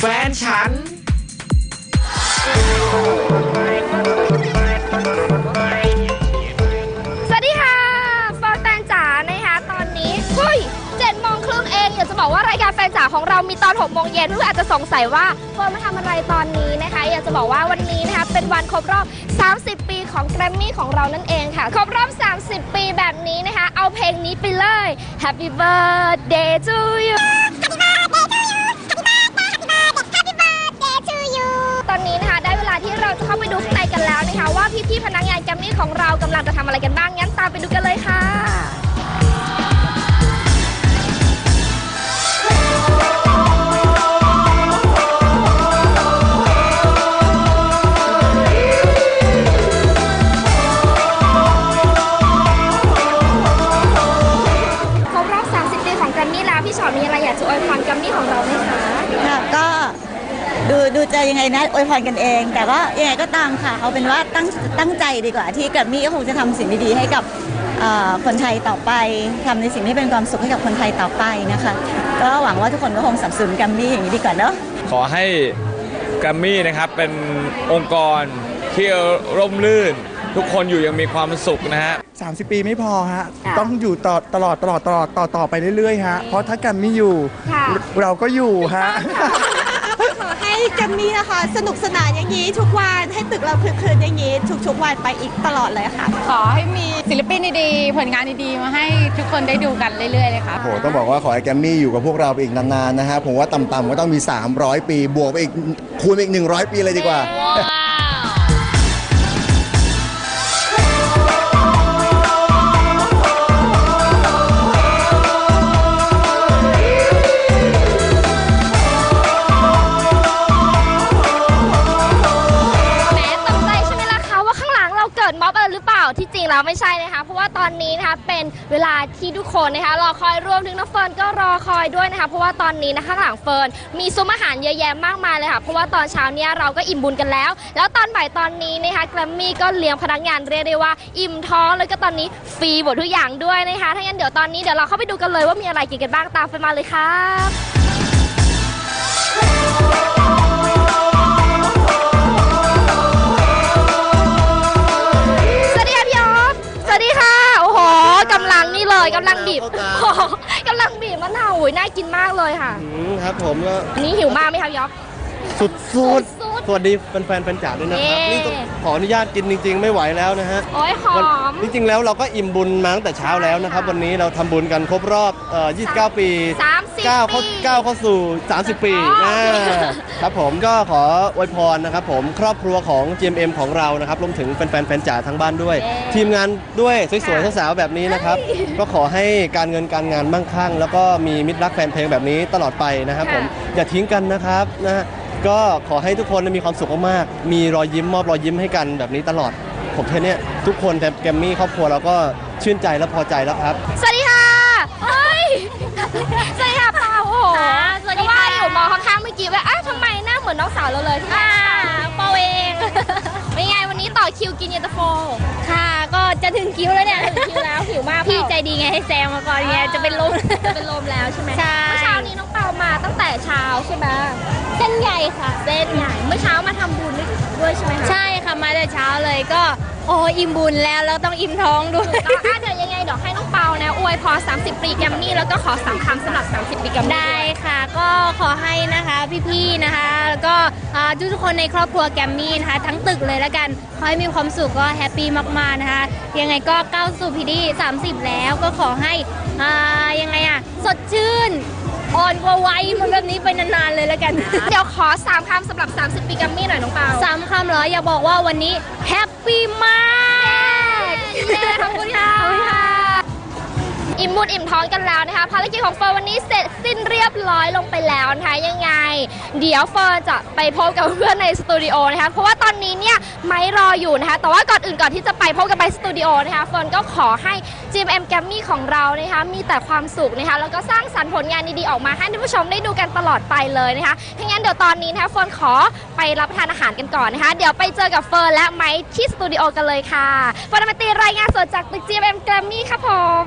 แฟนฉัน สวัสดีค่ะฟอแตงจ๋านะคะตอนนี้เฮ้ยเจ็ดโมงครึ่งเองอยากจะบอกว่ารายการแฟนจ๋าของเรามีตอน6โมงเย็นเพื่อนอาจจะสงสัยว่าเฟิร์นมาทำอะไรตอนนี้นะคะ อยากจะบอกว่าวันนี้นะคะเป็นวันครบรอบ 30 ปีของแกรมมี่ของเรานั่นเองค่ะ ครบรอบ 30 ปีแบบนี้นะคะ เอาเพลงนี้ไปเลย Happy birthday to เรากำลังจะทำอะไรกันบ้างงั้นตามไปดูกันเลยค่ะ ครบรอบ 30 ปีของแกรมมี่แล้วพี่ชอตมีอะไรอยากจะอวยพรแกรมมี่ของเราไหมคะ ค่ะก็ ดูดูจะยังไงนะอวยพรกันเอง แต่ก็ยังไงก็ตามค่ะเอาเป็นว่าตั้งตั้งใจดีกว่าที่แกรมมี่ก็คงจะทำสิ่งดีๆให้กับเอ่อคนไทยต่อไปทำในสิ่งที่เป็นความสุขให้กับคนไทยต่อไปนะคะก็หวังว่าทุกคนก็คงสนับสนุนแกรมมี่อย่างนี้ดีกว่าเนาะขอให้แกรมมี่นะครับเป็นองค์กรที่ร่มรื่น ทุกคนอยู่ยังมีความสุขนะฮะ30 ปีไม่พอฮะ ต้องอยู่ต่อตลอดตลอดตลอดต่อต่อไปเรื่อยๆฮะ เพราะถ้ากันไม่อยู่ค่ะเราก็อยู่ฮะ ขอให้แกรมมี่นะคะสนุกสนานอย่างนี้ทุกวันให้ตึกเราคลึกคลืนอย่างนี้ทุกๆวันไปอีกตลอดเลยค่ะ ขอให้มีศิลปินดีๆผลงานดีๆมาให้ทุกคนได้ดูกันเรื่อยๆเลยค่ะโหต้องบอกว่าขอให้แกรมมี่อยู่กับพวกเราไปอีกนานๆนะฮะผมว่าต่ำๆก็ต้องมี 300 ปีบวกไปอีกคูณไปอีก 100 ปีเลยดีกว่า แล้วไม่ใช่นะคะ เพราะว่าตอนนี้นะคะเป็นเวลาที่ทุกคนนะคะรอคอยรวมถึงน้องเฟิร์นก็รอคอยด้วยนะคะ เพราะว่าตอนนี้นะคะหลังเฟิร์นมีซุ้มอาหารเยอะแยะมากมายเลยค่ะ เพราะว่าตอนเช้าเนี่ยเราก็อิ่มบุญกันแล้ว แล้วตอนบ่ายตอนนี้นะคะแกรมมี่ก็เลี้ยงพนักงานเรียกได้ว่าอิ่มท้องแล้วก็ตอนนี้ฟรีหมดทุกอย่างด้วยนะคะถ้างั้นเดี๋ยวตอนนี้เดี๋ยวเราเข้าไปดูกันเลยว่ามีอะไรกินกันบ้างตามเฟิร์นมาเลยครับำลังนี่เลยกำลังบีบโอ้โหกำลังบีบมะนาวโอ้ยน่ากินมากเลยค่ะครับผมก็อันนี้หิวมากไหมคะพี่ออฟ สุดสุดสุดสวัสดีแฟนๆแฟนจ๋าด้วยนะครับเย้ นี่ต้องขออนุญาตกินจริง ๆ ไม่ไหวแล้วนะฮะโอ้ยหอวันม จริงๆแล้วเราก็อิ่มบุญมาตั้งแต่เช้าแล้วนะครับใช่ค่ะวันนี้เราทำบุญกันครบรอบเอ่อ29 ปี30 ก้าวเข้าปีก้าวเข้าสู่ 30 ปีอ๋ออ่าครับผมก็ขออวยพรนะครับผมครอบครัวของ GMM ของเรานะครับรวมถึงแฟนๆแฟนจ๋าทั้งบ้านด้วยเย้ทีมงานด้วยสวยค่ะๆสาวๆแบบนี้นะครับ ก็ขอให้การเงินการงานมั่งคั่ง แล้วก็มีมิตรรักแฟนเพลงแบบนี้ตลอดไปนะครับผมอย่าทิ้งกันนะครับนะฮะก็ขอให้ทุกคนมีความสุขมากๆมีรอยยิ้มมอบรอยยิ้มให้กันแบบนี้ตลอด ผมแค่เนี้ยทุกคนแต่แกรมมี่ครอบครัวเราก็ชื่นใจและพอใจแล้วครับ สวัสดีค่ะเฮ้ย องข้างๆเมื่อกี้ว่าอ้าวทำไมหน้าเหมือนน้องสาวเราเลยที่ไหนเปาเองเป็นไงวันนี้ต่อคิวกินเย็นตาโฟ ค่ะ ก็จะถึงคิวแล้วเนี่ย ถึงคิวแล้วหิวมากพี่เปล่าใจดีไงให้แซงมาก่อนไงจะเป็นลม จะเป็นลมแล้วใช่ไหมใช่ เมื่อเช้านี้น้องเปามาตั้งแต่เช้าใช่ไหมเส้นใหญ่ค่ะ เส้นใหญ่ เมื่อเช้ามาทำบุญด้วยใช่ไหมคะใช่ค่ะมาแต่เช้าเลยก็ โอ้อิ่มบุญแล้วแล้วต้องอิ่มท้องด้วย ก็อะเดี๋ยวยังไงเดี๋ยวให้น้องเปานะอวยพร30 ปีแกรมมี่แล้วก็ขอสามคำสำหรับ 30 ปีแกรมมี่ได้ค่ะก็ขอให้นะคะ พี่ๆนะคะ แล้วก็อ่าทุกๆคนในครอบครัวแกรมมี่นะคะ ทั้งตึกเลยแล้วกันขอให้มีความสุขก็แฮปปี้มากๆนะคะ ยังไงก็ก้าวสู่พีดี30 แล้วก็ขอให้อ่ายังไงอะสดชื่นอ่อนกว่าวัยเหมันแบบนี้ไปนานๆเลยแล้วกัน เดี๋ยวขอสามคำสำหรับ 30 ปีแกรมมี่หน่อยน้องเปาสามคำเหรอ อยากบอกว่าวันนี้แฮปปี้มาก เย้ขอบคุณค่ะ อิ่มบุญอิ่มท้องกันแล้วนะคะภารกิจของเฟิร์นวันนี้เสร็จสิ้นเรียบร้อยลงไปแล้วนะคะยังไง เดี๋ยวเฟิร์นจะไปพบกับเพื่อนในสตูดิโอนะคะเพราะว่าตอนนี้เนี่ยไม่รออยู่นะคะแต่ว่าก่อนอื่นก่อนที่จะไปพบกับไปสตูดิโอนะคะเฟิร์นก็ขอให้ GMM g a m m y ของเรานะคะมีแต่ความสุขนะคะแล้วก็สร้างสรรค์ผลงานดีๆออกมาให้ท่านผู้ชมได้ดูกันตลอดไปเลยนะคะถ้างั้นเดี๋ยวตอนนี้นะคะเฟิร์นขอไปรับประทานอาหารกันก่อนนะคะเดี๋ยวไปเจอกับเฟิร์นและไมค์ที่สตูดิโอกันเลยค่ะเฟิร์นอมตีรายงานสดจากตึก GMM g a m m y ครับผม